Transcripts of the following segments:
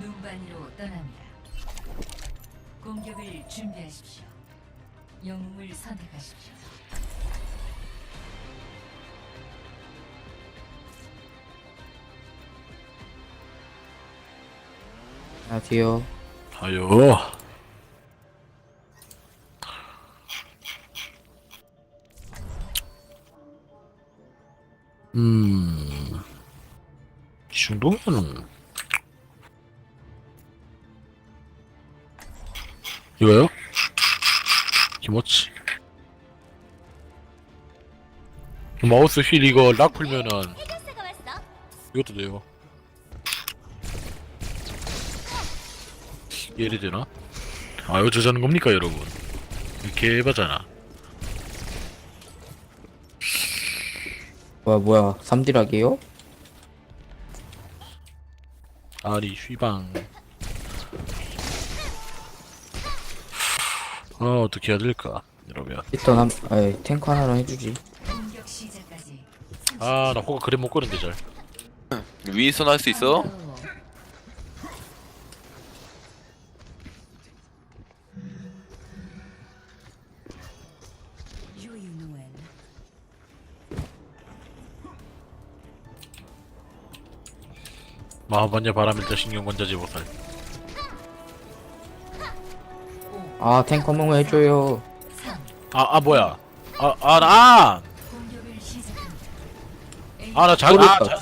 눈반이로 떠납니다. 공격을 준비하십시오. 영웅을 선택하십시오. 아 뒤요 아유. 음. 이 정도면은. 이거요? 김어치. 마우스 휠 이거 락 풀면은. 이것도 돼요. 이해이 되나? 아, 이거 저자는 겁니까, 여러분? 해봐잖아. 뭐야 뭐야 3D락이에요? 아리, 휘방. 아, 어떻게 해야 될까, 이러면. 일단 한 아이 탱크 하나로 해주지 공격 시작까지 아, 나 호가 그래 못 끄는데, 잘. 윈스턴 할수 있어? Noël. 마하반야 바람일자 신경관자지 보살. 아한 번만 해줘요 3. 아, 아, 뭐야. 아, 아, 나, 아! 아, 나 자기, 아. 자,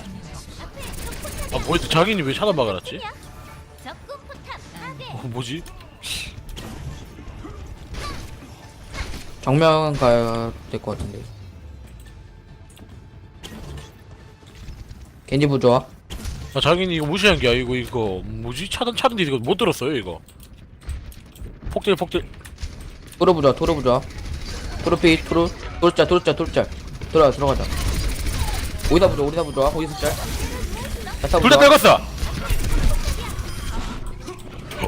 아, 뭐야, 자기는 왜 차단 파괴. 어, 뭐지? 정면 가야 될 것 같은데 겐지 부좋아 아, 자기는 이거 무시한 게 아니고, 이거, 뭐지? 차단, 차단데 이거 못 들었어요, 이거. 폭딜, 폭딜. 토르 부좋아 토르 부좋아 토르 피 토르 토르짤 토르짤 토르짤 들어가 들어가자 어디다 부좋아 어디다 부좋아 어디서 짤둘 다 떨궜어!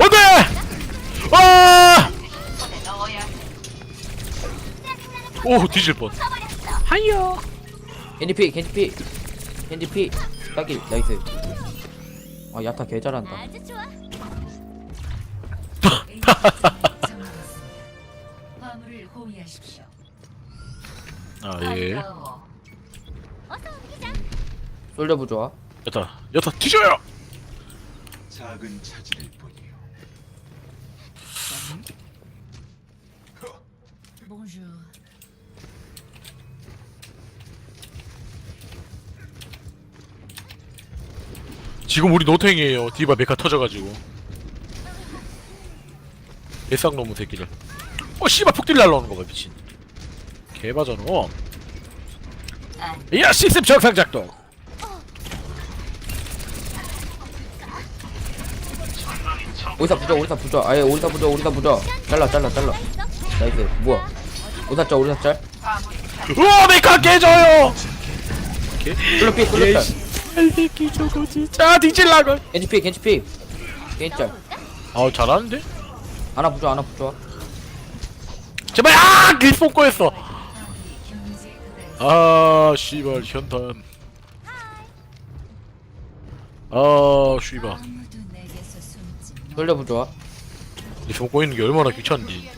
안 돼! 아! 오, 뒤질 뻔. 하이요. 겐지 피 겐지 피 겐지 피 딱일 나이스 아 야타 개 잘한다. 호위하십시오. 아, 예. 반가워. 어서 옮기자. 솔저 부 좋아 여타, 여타, 뒤져요! 작은 차질일 뿐이요. Bonjour. 지금 우리 노탱이에요. 디바 메카 터져가지고. 애쌍 놈의 새끼들. 어, 씨발, 폭딜 날라오는 거 봐, 미친. 개바잖아. 야, 시스템 정상 작동! 어디다 부좋아 어디다 부좋아 아예 어디다 부좋아 어디다 부좋아 잘라 잘라 잘라 나이스 뭐야 어디다 짤 어디다 짤 우와, 메카 깨져요! 솔로 피 솔로 짤 새끼 저거 진짜 뒤질라고. 겐지 피 겐지 피 겐지 짤 아우, 잘하는데? 하나 부좋아 하나 부좋아 제발, 아! 했어! 경제 그대 아, 씨발, 현탄. 아, 씨발. 아무도 내게서 숨지 마. 솔저 부좋아 이 뽑고 있는 게 얼마나 귀찮은지.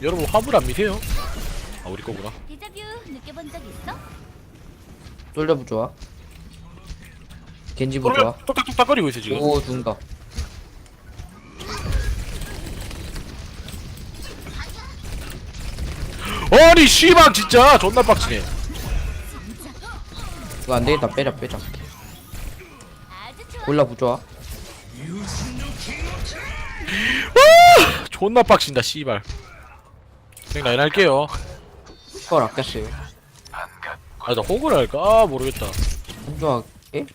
여러분, 화물 안 미세요? 아, 우리 거구나. 디자뷰 느껴본 적 있어? 솔저 부좋아 겐지 부좋아 똑딱똑딱 거리고 있어, 지금. 오 죽는다 아니, 씨발, 진짜! 존나 빡치네. 이거 안 되겠다 빼자 빼자 좋아. 골라 부좋아 존나 빡친다, 씨발. 그냥 라인 할게요. 스컬 아꼈어요 아, 나 호구를 할까? 아, 모르겠다. 한조하게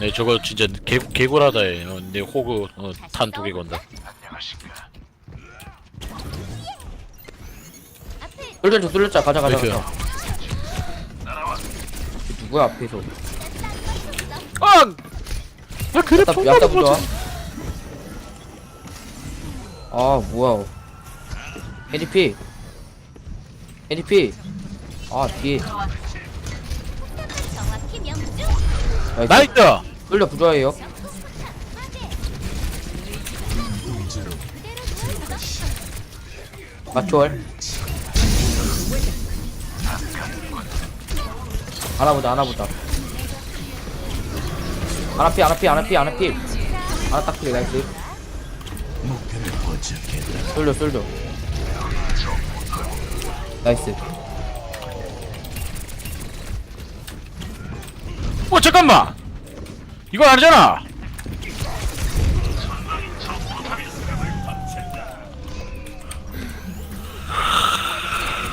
네, 저거 진짜 개, 개굴하다에, 어, 내 호구, 어, 탄두 개 건다. 솔저 짤 가자 가자 나이스요. 가자 누구야 앞에서 아! 나 그래, 부좋아 맞췄어. 아 뭐야 NDP NDP 아 뒤에. 나이스 나이스 끌려 부조화예요. 파괴. 맞초월. 하나보다 하나보다 하나피 하나피 하나피 하나피. 하나 딱필 나이스. 쏠려 쏠려. 나이스. 어 잠깐만 이거 아니잖아.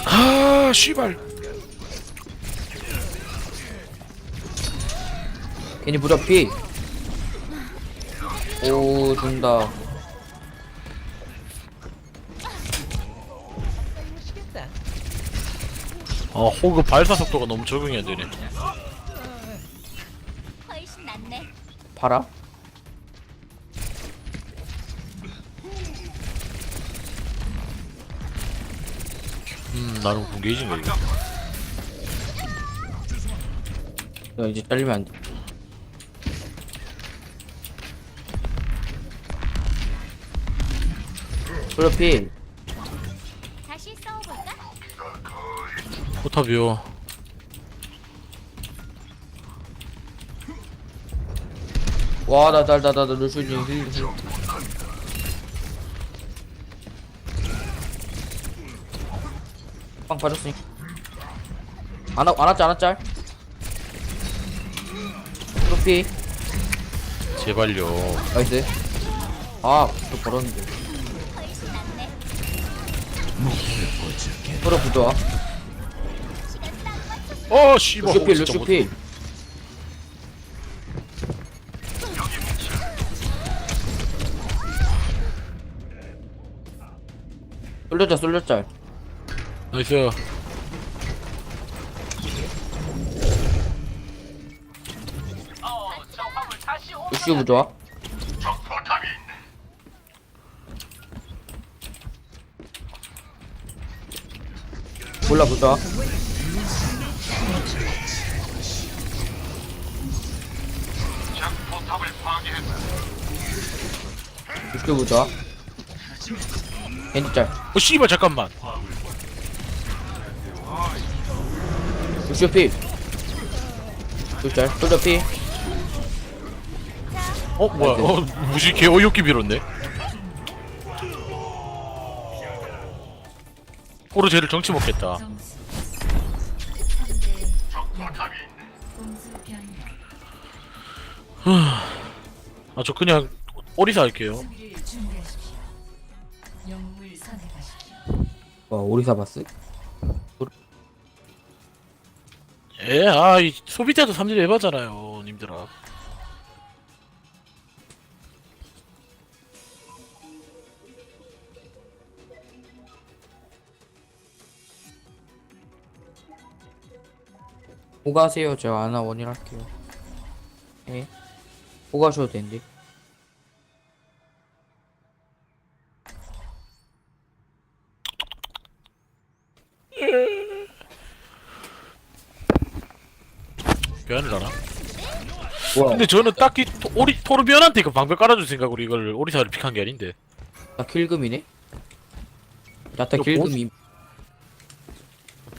아 씨발. 괜히 무적피. 오 준다. 어 호그 발사 속도가 너무 적응이 안 되네 낫네. 팔아? 음 나는 군게이지인가 이거 너 이제 잘리면 안돼 프로필 다시 싸워볼까? 포탑이요 와 나 나 나나 루슈니 힐 힐. 빵 빠졌으니. 안아 안았지 안았짤? 프로필 제발요. 나이스. 아 또 벌었는데. 훨씬 낫네. 프로 부좋아 시간 딱 맞췄어. 어 씨발. 호그 루슈필 진짜 못- 루슈필 쏠렸자 쏠렸짤 나이스. 부좋아. 몰라 부좋아. 루슈 부좋아 겐지 짤. 어 씨발 잠깐만. 루슈 필 루짤. 솔저 필어 뭐야? 어 무시 개 어이없게 밀었네. 호르 쟤를 정치 먹겠다. 점수 3대 공수 변경 아 저 그냥 오리사 할게요 와 오리사 바스 예, 아, 이 소비 때도 3일 해봤잖아요, 님들아. 오가세요. 제가 아나 원일 할게요. 예. 오가셔도 되는데 변을 하나? 와 근데 저는 딱히 토, 오리, 토르비언한테 그 방벽 깔아줄 생각으로 이걸 오리사를 픽한 게 아닌데. 나 킬금이네 야타 이거 킬금이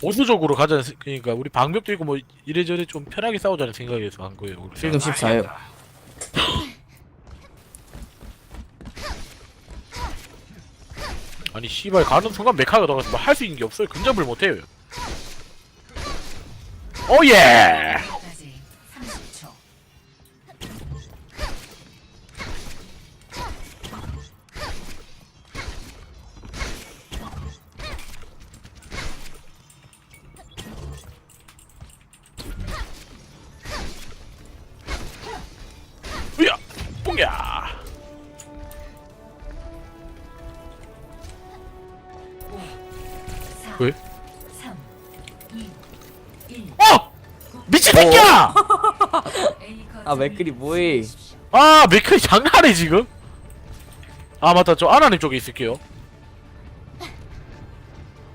보수적으로 가자는, 생- 그러니까 우리 방벽도 있고 뭐 이래저래 좀 편하게 싸우자는 생각에서 한 거예요. 오리사. 킬금 14요 아니, 씨발, 가는 순간 메카가 나가서 뭐 할 수 있는 게 없어요. 근접을 못 해요. 오예! 맥클이 뭐해. 아, 메카이 장난해, 지금? 아, 맞다. 저 아나님 쪽에 있을게요.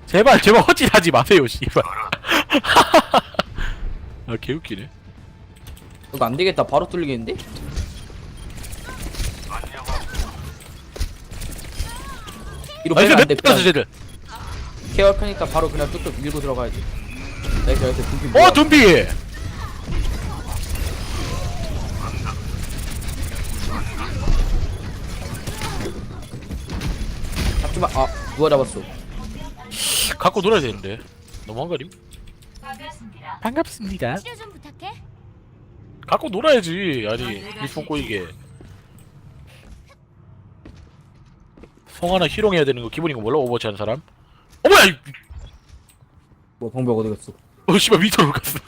제발 제발 헛짓하지 마세요 씨발 아 개웃기네 이거 안 되겠다. 바로 뚫리겠는데? 이로 나이스 빼면 안 돼. 맵다 쟤들 케어 크니까 바로 그냥 뚝뚝 밀고 들어가야지. 나이스 나이스 둠피 어 뭐야? 둠비 잡지마. 아 누가 잡았어? 갖고 놀아야 되는데 너무 한가림 반갑습니다. 치료 좀 부탁해. 갖고 놀아야지 아니 리폰 꼬이게 성 하나 희롱해야 되는 거 기본인 거 몰라 오버워치 하는 사람 어머야 이- 뭐 방벽 어디 갔어? 어 씨발 밑으로 갔어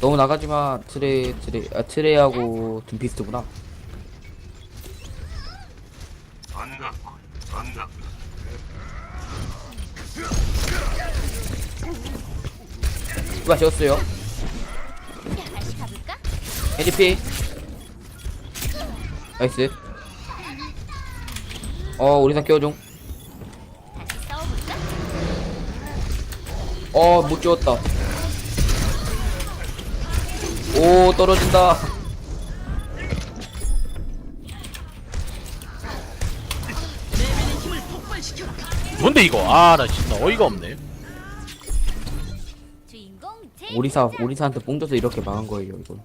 너무 나가지마. 트레 트레 아 트레하고 둠피스트구나. 누가 지었어요? 다시 가볼까? 헤디피. 나이스. 어 우리사 끼워줘? 어못 지웠다. 오 떨어진다. 뭔데 이거? 아 나 진짜 어이가 없네 오리사 오리사한테 뽕 줘서 이렇게 망한 거예요 이거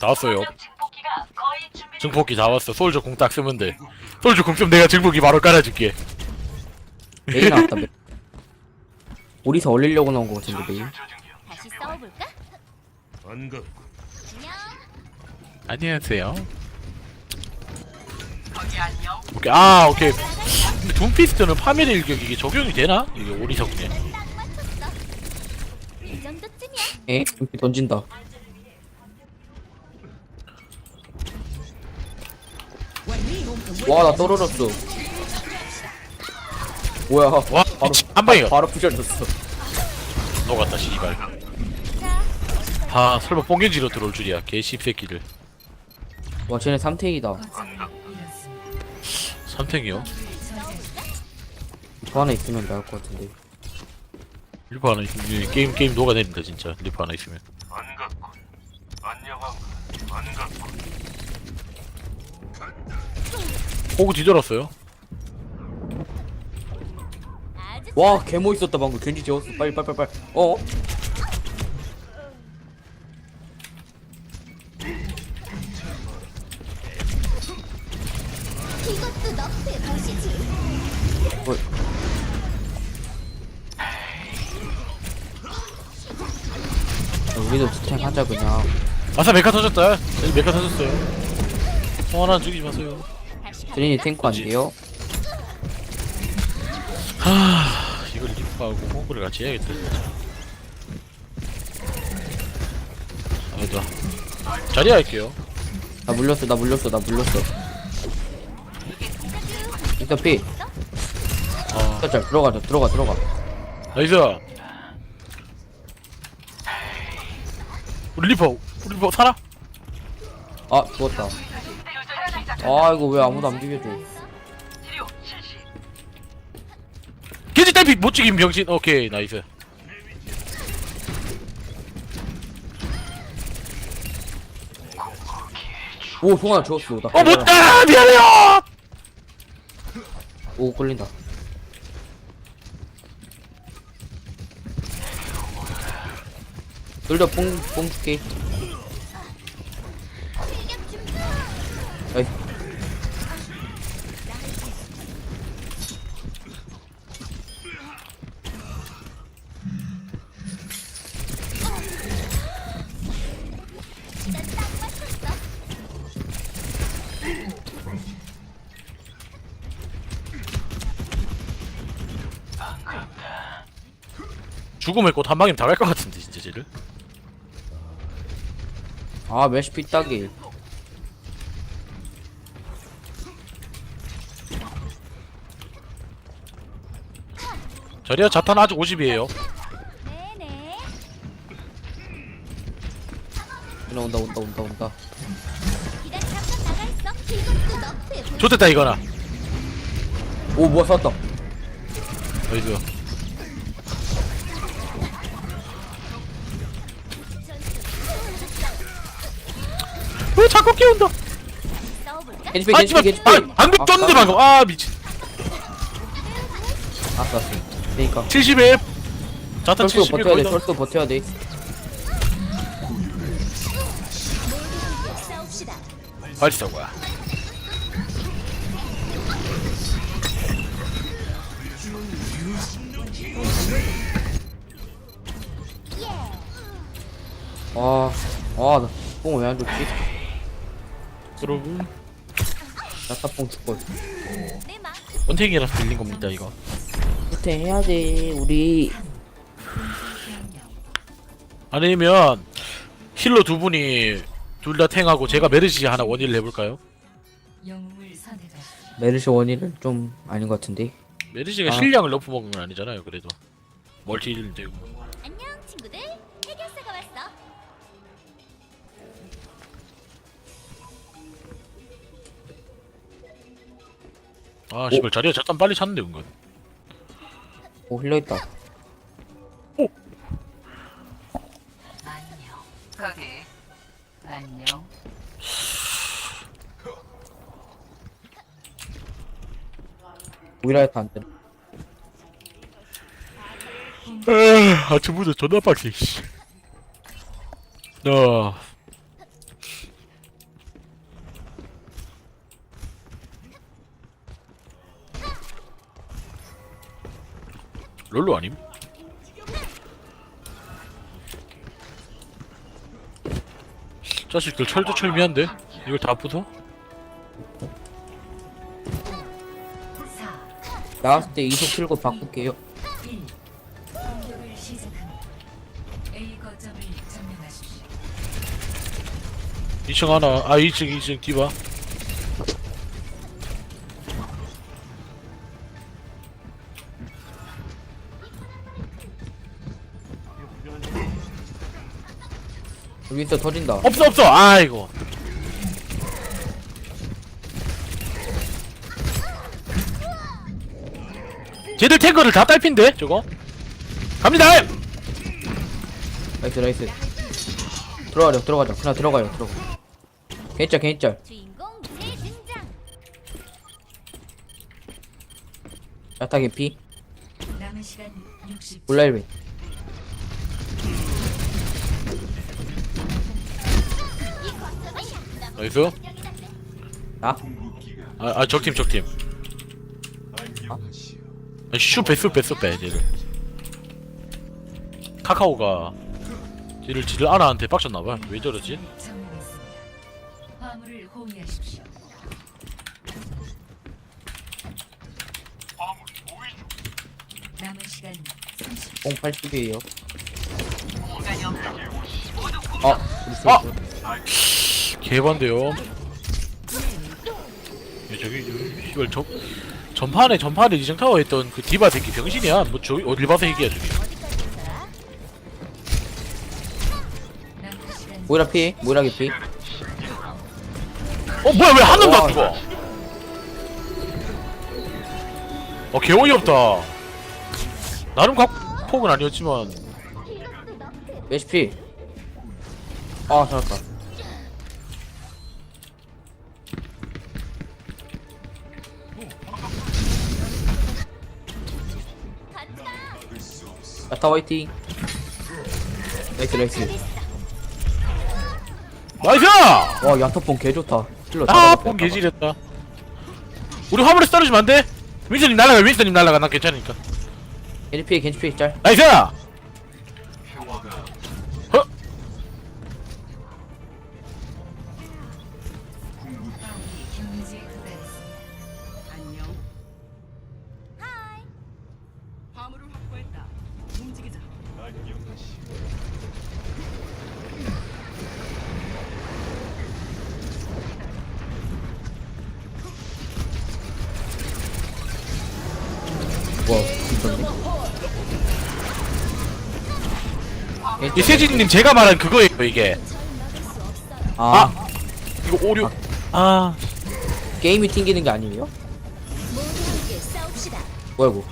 다 왔어요. 증폭기 다. 왔어. 솔저 공 딱 쓰면 돼. 솔저 공 쓰면 내가 증폭기 바로 깔아줄게. 메인 나왔다 메인. 오리사 올리려고 나온 거 같은데 메인. 다시 싸워볼까? 안녕. 안녕하세요 오케이 아 오케이 근데 둠피스트는 파멸의 일격 이게 적용이 되나? 이게 오리석네. 이. 에? 둠피 던진다 와 나 떨어졌어 뭐야 와 바로 미친, 한 방이요 바로 부셔졌어 녹았다 씨발 자, 아 설마 뽕겐지로 들어올 줄이야 개 씹새끼들 와 쟤네 3탱이다 거점을 잃었습니다. 삼탱이요? 저 하나 있으면 나을 것 같은데. 리퍼 하나 있으면 게임 게임 녹아내린다 진짜. 리퍼 하나 있으면. 호구 뒤돌았어요? 와 개멋있었다 방금. 괜히 재웠어. 빨리 빨리 빨리 빨리. 어? 이것도 것이지. 뭐, 야, 우리도 스탱 하자 그냥. 아싸 메카 터졌다. 메카 터졌어요. 송 하나 죽이지 마세요. 드린이 탱크 안 돼요? 하 이걸 리퍼하고 호구를 같이 해야겠다. 아니다. 자리 할게요. 나 물렸어 나 물렸어 나 물렸어 일단 피. 아 살짝 들어가자 들어가 들어가. 나이스. 우리 리퍼 우리 리퍼 살아? 아 죽었다. 아 이거 왜 아무도 안 비벼줘. 겐지 딸피! 못 죽임 병신. 오케이 나이스. 오 송하나 죽었어. 나 어 못다 미안해요 오 끌린다. 둘다 뽕 뽕 줄게. 나이 죽음의 꽃한 방이면 다 갈 것 같은데 진짜 쟤를. 아 메시 피 따기 자리야 자탄 아직 50이에요. 네네. 온다 온다 온다 온다. 좋됐다 이거나. 오 뭐야 쐈다. 어이구 왜 자꾸 깨운다? 겐지피 아 겐지피 씨발 겐지피 아 방금 떴는데 방금. 아 미친. 아싸 그니까. 70에 자탄 철수 70에 버텨야 돼 거의 다 철수 버텨야 돼. 발사 뭐야. 아아나 뽕왜안 좋지? 여러분 나타뽕 마. 원탱이라서 빌린 겁니다 이거 후퇴 해야지 우리 아니면 힐러 두 분이 둘 다 탱하고 제가 메르시 하나 원힐을 해볼까요? 영웅을. 메르시 원일은 좀 아닌 것 같은데 메르시가 아. 실량을 높여 먹은 건 아니잖아요 그래도 멀티 힐 되고 아 씨발 자리가 잠깐 빨리 찾는데 은근 오 힐러 있다 안녕. 거기. 안녕. 오이라이트 안 때려 아침부터 존나 빡세 씨. 어 롤로 아님? 자식들 철도 철미한데? 이걸 다 부숴? 4, 나왔을 때 이속 틀고 바꿀게요 1. 공격을 시작합니다. A 거점을 점령하십시오. 2층 하나 아 2층 2층 디바 윈서 터진다. 없어 없어. 아이고. 쟤들 탱커를 다 딸핀데 저거? 갑니다! 나이스 나이스. 들어가려 들어가자. 그냥 들어가요 들어가. 개인짤 개인짤. 주인공 재등장. 야타 개피. 남은 시간 60초. 볼라일베 나이스 나? 아, 아 적팀 적팀 안녕하시오. 아, 슈 베스 베스 빼 쟤를 카카오가 쟤를 지를 아나한테 빡쳤나봐 왜 저러지? 점령했습니다. 화물을 호위하십시오. 남은 시간 30초. 뽕 80이에요 아 아! 아! 개반대요. 야, 저기 저기, 씨발 저 전판에 전판에 이정타워 했던 그 디바 새끼 병신이야. 뭐 저기 어딜 봐서 얘기야 저기. 모이라 피? 모이라 개피? 어 뭐야 왜 한 놈도 와. 안 죽어? 어 개어이 없다. 나름 각폭은 아니었지만. 레시피? 아 잘했다 야타 화이팅. 나이스 나이스. 나이스! 와 야타뽕 개좋다. 힐러 아 뽕. 개질했다. 우리 화물에서 떨어지면 안 돼? 윈스님 날라가 윈스님 날라가. 난 괜찮으니까. 겐지피 겐지피 짤. 나이스 와 이건데 이 세진님 제가 말한 그거예요 이게. 아. 이거 오류. 아. 게임이 튕기는 게 아니에요? 모두 함께 싸웁시다. 뭐야 이거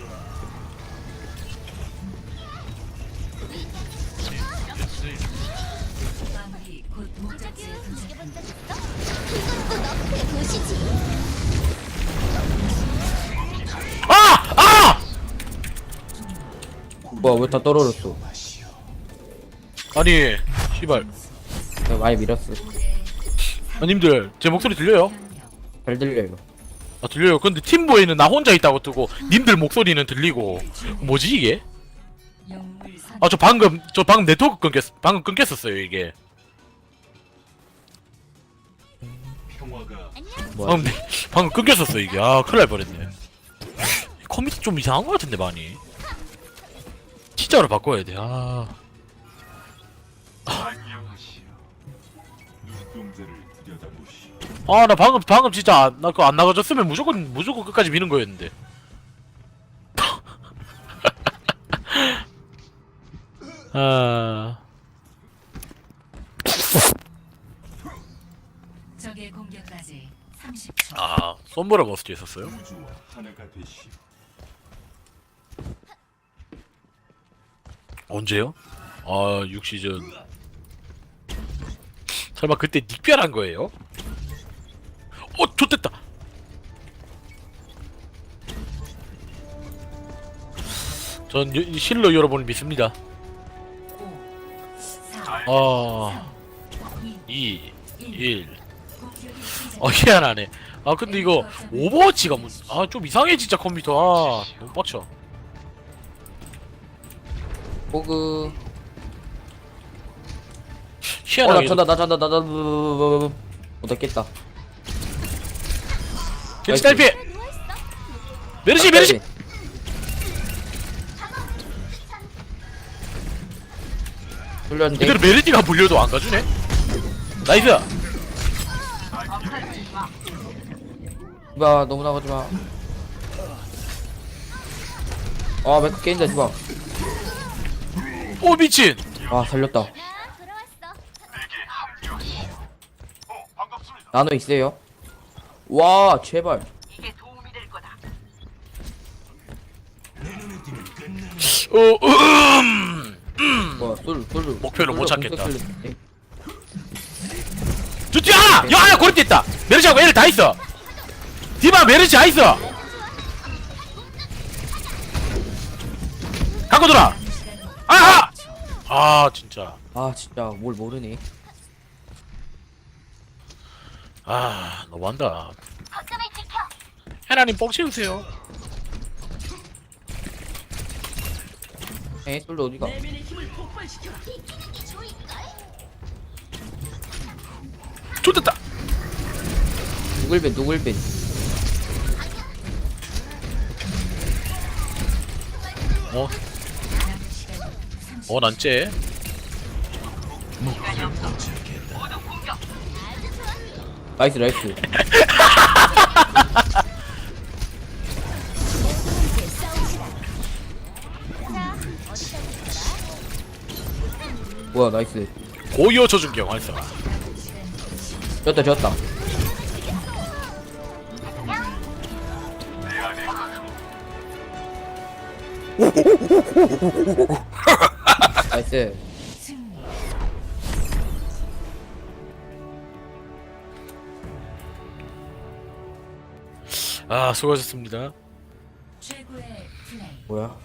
뭐야 왜 다 떨어졌어? 아니 씨발. 내가 많이 밀었어. 아, 님들. 제 목소리 들려요? 잘 들려요. 아 들려요. 근데 팀보에는 나 혼자 있다고 뜨고 님들 목소리는 들리고. 뭐지 이게? 아 저 방금 저 방금 네트워크 끊겼 방금 끊겼었어요 이게. 뭐야 방금 네- 방금 끊겼었어 이게. 아 큰일 날 뻔했네. 컴퓨터 좀 이상한 것 같은데 많이 진짜로 바꿔야 돼아. 눈동자를 들여다보시오. 아나 방금 방금 진짜 나 그거 안 나가졌으면 무조건 무조건 끝까지 미는 거였는데 아 적의 공격까지 30초. 아, 썸브라 버스트 했었어요? 우주와 하나가 되시오. 언제요? 아, 6시즌. 설마 그때 닉별한 거예요? 어, 좋됐다. 전 여- 실로 여러분을 믿습니다. 5, 4, 아, 2, 2, 1. 공격이 시작. 어, 희한하네. 아, 근데 이거 오버워치가 문, 아, 좀 이상해, 진짜 컴퓨터. 아, 너무 빡쳐. 호그 희한하게. 어나 잔다 나 잔다 나 잔다 못했겠다 괜찮 딸피! 메르시, 메르시! 돌렸는데 그대로 메르시가 물려도 안 가주네? 나이스! 디바 너무 나가지 마. 아 맥크 게임다 디바. 오, 미친! 아 살렸다. 나. 나노 있어요? 와 제발. 어, 음! 뭐야 쏠 쏠 목표를 못 찾겠다. 쏠 좋지 않아! 야, 야, 고립돼 있다! 메르시하고 애를 다 있어! 디바 메르시 다 있어! 갖고 돌아! 아! 아! 아, 진짜. 아 진짜 뭘 모르네. 아, 너무한다. 해나님 뻥 치우세요. 에 솔로 어디가? 비키는 게 좋을걸? 좋됐다! 누굴벤 누굴벤. 어? 어, 난 쟤. 나이스 나이스. 뭐야 나이스. 고이어 조준경 활성화. 졌다 졌다. 나이스. 아, 수고하셨습니다. 최고의 플레이. 뭐야?